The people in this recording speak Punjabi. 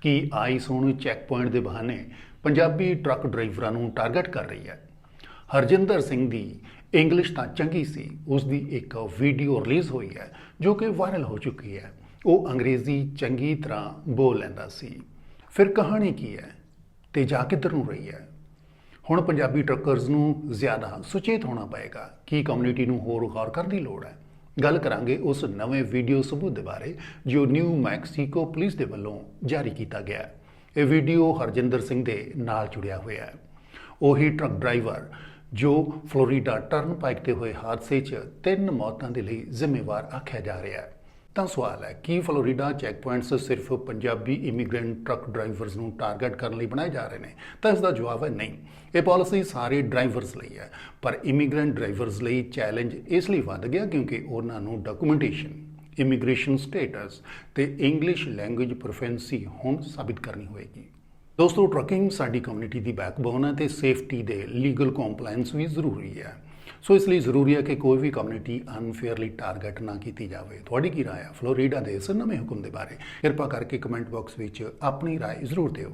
ਕਿ ਆਈਸ ਹੁਣ ਚੈੱਕ ਪੁਆਇੰਟ ਦੇ ਬਹਾਨੇ ਪੰਜਾਬੀ ਟਰੱਕ ਡਰਾਈਵਰਾਂ ਨੂੰ ਟਾਰਗੇਟ ਕਰ ਰਹੀ ਹੈ। ਹਰਜਿੰਦਰ ਸਿੰਘ ਦੀ ਇੰਗਲਿਸ਼ ਤਾਂ ਚੰਗੀ ਸੀ, ਉਸ ਦੀ ਇੱਕ ਵੀਡੀਓ ਰਿਲੀਜ਼ ਹੋਈ ਹੈ, ਜੋ ਕਿ ਵਾਇਰਲ ਹੋ ਚੁੱਕੀ ਹੈ। ਉਹ ਅੰਗਰੇਜ਼ੀ ਚੰਗੀ ਤਰ੍ਹਾਂ ਬੋਲ ਲੈਂਦਾ ਸੀ। ਫਿਰ ਕਹਾਣੀ ਕੀ ਹੈ ਤੇ ਜਾ ਕਿੱਧਰ ਨੂੰ ਰਹੀ ਹੈ? ਹੁਣ ਪੰਜਾਬੀ ਟਰੱਕਰਜ਼ ਨੂੰ ਜ਼ਿਆਦਾ ਸੁਚੇਤ ਹੋਣਾ ਪਏਗਾ। ਕਿ ਕਮਿਊਨਿਟੀ ਨੂੰ ਹੋਰ ਗੌਰ ਕਰਨ ਦੀ ਲੋੜ ਹੈ? ਗੱਲ ਕਰਾਂਗੇ ਉਸ ਨਵੇਂ ਵੀਡੀਓ ਸਬੂਤ ਦੇ ਬਾਰੇ, ਜੋ ਨਿਊ ਮੈਕਸੀਕੋ ਪੁਲਿਸ ਦੇ ਵੱਲੋਂ ਜਾਰੀ ਕੀਤਾ ਗਿਆ ਹੈ। ਇਹ ਵੀਡੀਓ ਹਰਜਿੰਦਰ ਸਿੰਘ ਦੇ ਨਾਲ ਜੁੜਿਆ ਹੋਇਆ ਹੈ। ਉਹੀ ਟਰੱਕ ਡਰਾਈਵਰ ਜੋ ਫਲੋਰੀਡਾ ਟਰਨ ਪਾਈਕ ਤੇ ਹੋਏ ਹਾਦਸੇ 'ਚ ਤਿੰਨ ਮੌਤਾਂ ਦੇ ਲਈ ਜ਼ਿੰਮੇਵਾਰ ਆਖਿਆ ਜਾ ਰਿਹਾ ਹੈ। ਤਾਂ ਸਵਾਲ ਹੈ, ਕੀ ਫਲੋਰੀਡਾ ਚੈੱਕ ਪੁਆਇੰਟਸ ਸਿਰਫ ਪੰਜਾਬੀ ਇਮੀਗ੍ਰੈਂਟ ਟਰੱਕ ਡਰਾਈਵਰਸ ਨੂੰ ਟਾਰਗੇਟ ਕਰਨ ਲਈ ਬਣਾਏ ਜਾ ਰਹੇ ਨੇ? ਤਾਂ ਇਸ ਦਾ ਜਵਾਬ ਹੈ ਨਹੀਂ। ਇਹ ਪਾਲਿਸੀ ਸਾਰੇ ਡਰਾਈਵਰਸ ਲਈ ਹੈ, ਪਰ ਇਮੀਗ੍ਰੈਂਟ ਡਰਾਈਵਰਸ ਲਈ ਚੈਲੰਜ ਇਸ ਲਈ ਵੱਧ ਗਿਆ ਕਿਉਂਕਿ ਉਹਨਾਂ ਨੂੰ ਡਾਕੂਮੈਂਟੇਸ਼ਨ ਇਮੀਗ੍ਰੇਸ਼ਨ ਸਟੇਟਸ ਤੇ ਇੰਗਲਿਸ਼ ਲੈਂਗੁਏਜ ਪ੍ਰੋਫੈਂਸੀ ਹੁਣ ਸਾਬਿਤ ਕਰਨੀ ਹੋਏਗੀ। ਦੋਸਤੋ ਟਰੱਕਿੰਗ ਸਾਡੀ ਕਮਿਊਨਿਟੀ ਦੀ ਬੈਕਬੋਨ ਹੈ ਤੇ ਸੇਫਟੀ ਦੇ ਲੀਗਲ ਕੰਪਲਾਈਂਸ ਵੀ ਜ਼ਰੂਰੀ ਹੈ। ਸੋ ਇਸ ਲਈ ਜ਼ਰੂਰੀ ਹੈ ਕਿ ਕੋਈ ਵੀ ਕਮਿਊਨਿਟੀ ਅਨਫੇਅਰਲੀ ਟਾਰਗੇਟ ਨਾ ਕੀਤੀ ਜਾਵੇ। ਤੁਹਾਡੀ ਕੀ ਰਾਏ ਹੈ ਫਲੋਰੀਡਾ ਦੇ ਇਸ ਨਵੇਂ ਹੁਕਮ ਦੇ ਬਾਰੇ। ਕਿਰਪਾ ਕਰਕੇ ਕਮੈਂਟ ਬਾਕਸ ਵਿੱਚ ਆਪਣੀ ਰਾਏ ਜ਼ਰੂਰ ਦਿਓ।